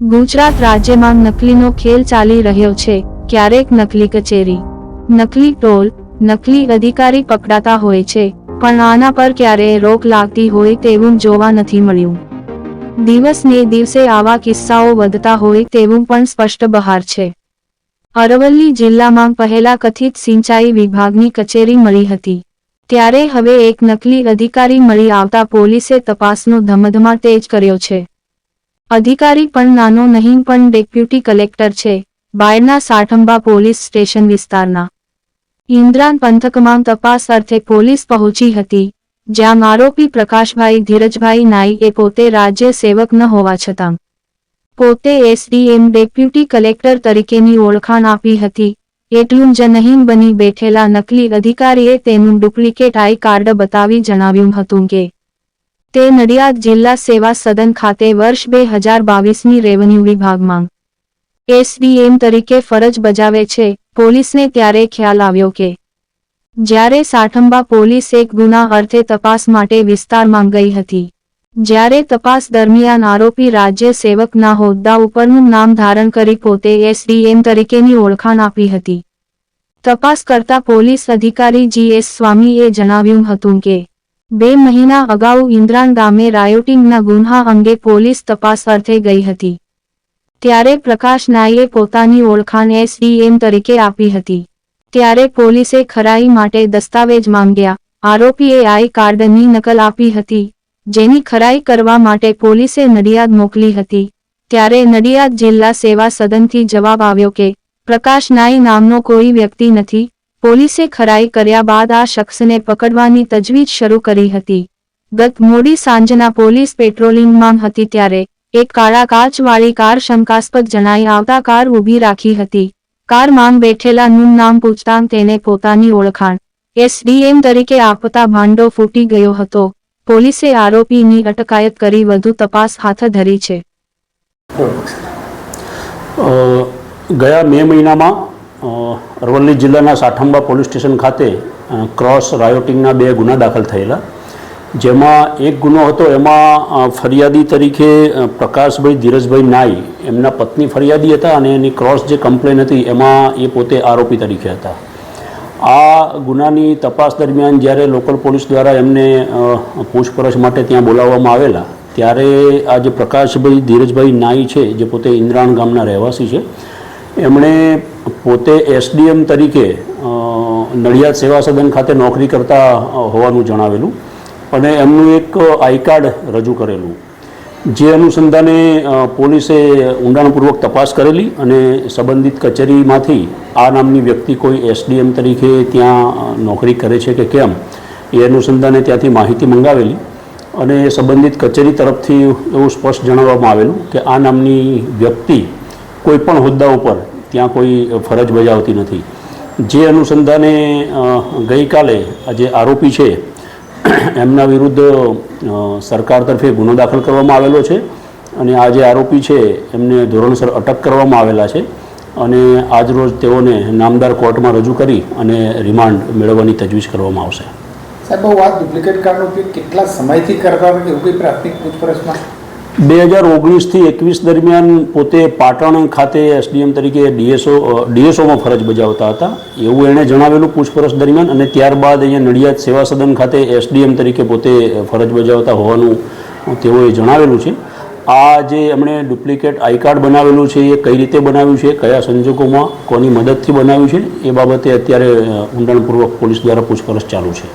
ગુજરાત રાજ્યમાં નકલીનો ખેલ ચાલી રહ્યો છે. ક્યારેક નકલી કચેરી, નકલી ટોલ, નકલી અધિકારી પકડાતા હોય છે. પણ આના પર ક્યારેય રોક લાગતી હોય તેવું જોવા નથી મળ્યું. દિવસને દિવસે આવા કિસ્સાઓ વધતા હોય તેવું પણ સ્પષ્ટ બહાર છે. અરવલ્લી જિલ્લામાં પહેલા કથિત સિંચાઈ વિભાગની કચેરી મળી હતી. ત્યારે હવે એક નકલી અધિકારી મળી આવતા પોલીસે તપાસનો ધમધમાટ તેજ કર્યો છે. અધિકારી પણ નાનો નહીં, પણ ડેપ્યુટી કલેક્ટર છે. બાયડના સાઠંબા પોલીસ સ્ટેશન વિસ્તારના. ઇન્દ્રાન પંથકમાં તપાસ અર્થે પોલીસ પહોંચી હતી, જ્યાં આરોપી પ્રકાશભાઈ ધીરજભાઈ નાઈ પોતે રાજ્ય સેવક ન હોવા છતાં. પોતે એસડીએમ ડેપ્યુટી કલેક્ટર તરીકેની ઓળખાણ આપી હતી. એટલું જ નહીં, બની બેઠેલા નકલી અધિકારીએ તેનું ડુપ્લિકેટ આઈ કાર્ડ બતાવી જણાવ્યું હતું કે તે નડિયાદ જિલ્લા સેવા સદન ખાતે વર્ષ બે હજાર બાવીસની રેવન્યુ વિભાગમાં એસડીએમ તરીકે ફરજ બજાવે છે. પોલીસને ત્યારે ખ્યાલ આવ્યો કે, જ્યારે સાઠંબા પોલીસ એક ગુના અર્થે તપાસ માટે વિસ્તારમાં ગઈ હતી, જ્યારે તપાસ દરમિયાન આરોપી રાજ્ય સેવકના હોદ્દા ઉપરનું નામ ધારણ કરી પોતે એસડીએમ તરીકેની ઓળખાણ આપી હતી. તપાસ કરતા પોલીસ અધિકારી જી એસ સ્વામીએ જણાવ્યું હતું કે બે મહિના અગાઉ ઇન્દ્રાણ ગામે રાયોટિંગના ગુન્હા અંગે પોલીસ તપાસ અર્થે ગઈ હતી. ત્યારે પ્રકાશ નાઈએ પોતાની ઓળખાણ એસડીએમ તરીકે આપી હતી. ત્યારે પોલીસે ખરાઈ માટે દસ્તાવેજ માંગ્યા. આરોપીએ આઈ કાર્ડની નકલ આપી હતી, જેની ખરાઈ કરવા માટે પોલીસે નડિયાદ મોકલી હતી. ત્યારે નડિયાદ જિલ્લા સેવા સદનથી જવાબ આવ્યો કે, પ્રકાશ નાઈ નામનો કોઈ વ્યક્તિ નથી પોલીસે ખરાઈ કર્યા બાદ આ શખ્સને પકડવાની તજવીજ શરૂ કરી હતી. ગત મોડી સાંજના પોલીસ પેટ્રોલિંગમાં હતી ત્યારે એક કાળા કાચવાળી કાર શંકાસ્પદ જણાઈ આવતા કાર ઊભી રાખી હતી. કારમાં બેઠેલાનું નામ પૂછતાં તેને પોતાની ઓળખાણ એસડીએમ તરીકે આપતા ભાંડો ફૂટી ગયો હતો. પોલીસે આરોપીની અટકાયત કરી વધુ તપાસ હાથ ધરી છે. ગયા મે મહિનામાં અરવલ્લી જિલ્લાના સાઠંબા પોલીસ સ્ટેશન ખાતે ક્રોસ રાયોટિંગના બે ગુના દાખલ થયેલા. જેમાં એક ગુનો હતો, એમાં ફરિયાદી તરીકે પ્રકાશભાઈ ધીરજભાઈ નાઈ, એમના પત્ની ફરિયાદી હતા અને એની ક્રોસ જે કમ્પ્લેન હતી, એમાં એ પોતે આરોપી તરીકે હતા. આ ગુનાની તપાસ દરમિયાન જ્યારે લોકલ પોલીસ દ્વારા એમને પૂછપરછ માટે ત્યાં બોલાવવામાં આવેલા, ત્યારે આ જે પ્રકાશભાઈ ધીરજભાઈ નાઈ છે, જે પોતે ઇન્દ્રાણ ગામના રહેવાસી છે એમણે પોતે એસડીએમ તરીકે નડિયાદ સેવા સદન ખાતે નોકરી કરતા હોવાનું જણાવેલું અને એમનું એક આઈ કાર્ડ રજૂ કરેલું. જે અનુસંધાને પોલીસે ઊંડાણપૂર્વક તપાસ કરેલી અને સંબંધિત કચેરીમાંથી આ નામની વ્યક્તિ કોઈ એસડીએમ તરીકે ત્યાં નોકરી કરે છે કે કેમ, એ અનુસંધાને ત્યાંથી માહિતી મંગાવેલી અને સંબંધિત કચેરી તરફથી એવું સ્પષ્ટ જણાવવામાં આવેલું કે આ નામની વ્યક્તિ કોઈ પણ હોદ્દા ઉપર ત્યાં કોઈ ફરજ બજાવતી નથી. જે અનુસંધાને ગઈકાલે આ જે આરોપી છે, એમના વિરુદ્ધ સરકાર તરફે ગુનો દાખલ કરવામાં આવેલો છે અને આ જે આરોપી છે, એમને ધોરણસર અટક કરવામાં આવેલા છે અને આજરોજ તેઓને નામદાર કોર્ટમાં રજૂ કરી અને રિમાન્ડ મેળવવાની તજવીજ કરવામાં આવશે. સાહેબ વાત ડુપ્લિકેટ કાર્ડનો ઉપયોગ કેટલા સમયથી કરતા હોય એવું કંઈ પ્રાથમિક પૂછપરછમાં? બે હજાર ઓગણીસથી એકવીસ દરમિયાન પોતે પાટણ ખાતે એસડીએમ તરીકે ડીએસઓ ડીએસઓમાં ફરજ બજાવતા હતા. એવું એણે જણાવેલું પૂછપરછ દરમિયાન અને ત્યારબાદ અહીંયા નડિયાદ સેવા સદન ખાતે એસડીએમ તરીકે પોતે ફરજ બજાવતા હોવાનું તેઓએ જણાવેલું છે. આ જે એમણે ડુપ્લિકેટ આઈ કાર્ડ બનાવેલું છે, એ કઈ રીતે બનાવ્યું છે, કયા સંજોગોમાં કોની મદદથી બનાવ્યું છે, એ બાબતે અત્યારે ઊંડાણપૂર્વક પોલીસ દ્વારા પૂછપરછ ચાલુ છે.